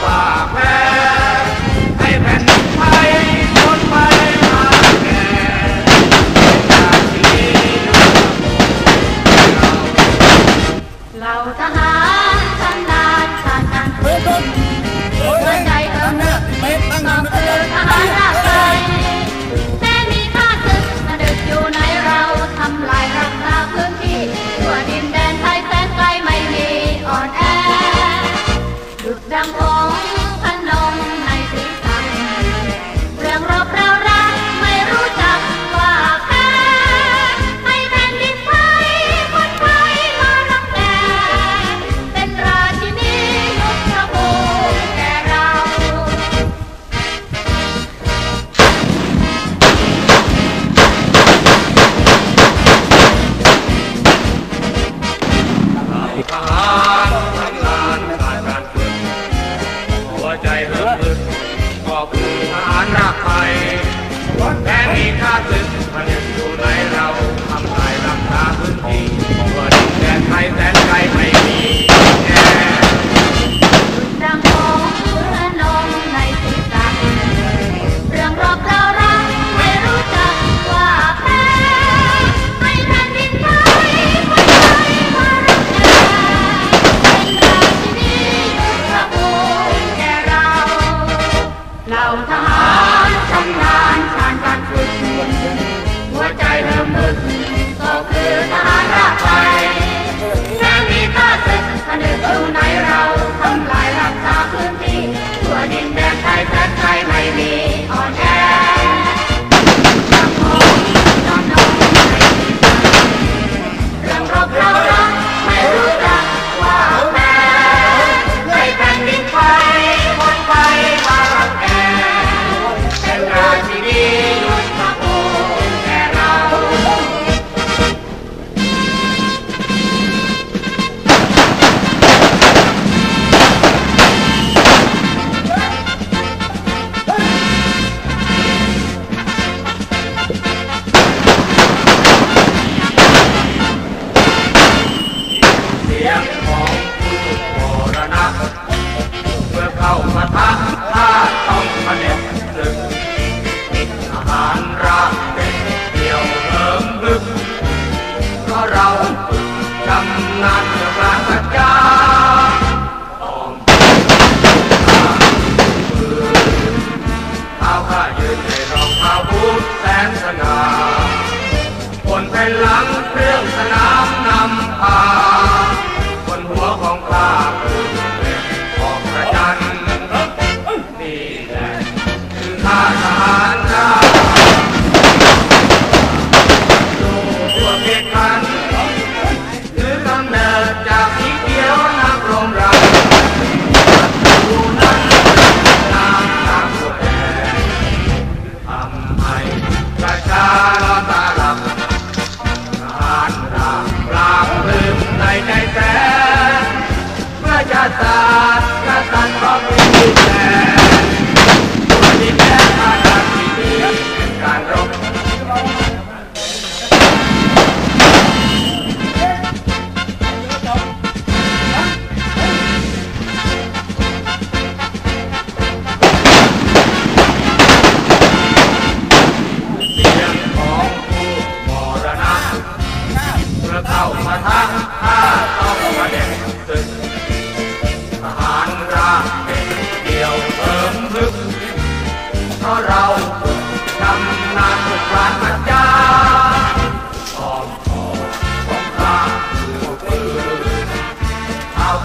fire. เราฝึกชำนานจากรานระเจ้า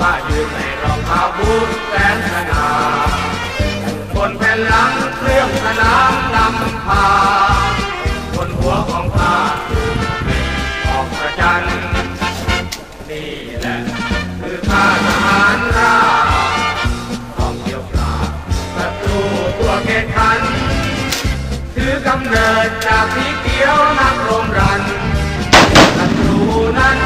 ข้ายืนในรองเท้าบูทแสนสนามคนแผนหลังเครื่องสนามนำพา คนหัวของข้าคือเป็นออกประจัน นี่แหละคือข้าทหารราต้องเกี่ยวปราบศัตรูตัวเกตทันถือกำเนิดจากที่เกียวนักรมรันศัตรูนั้น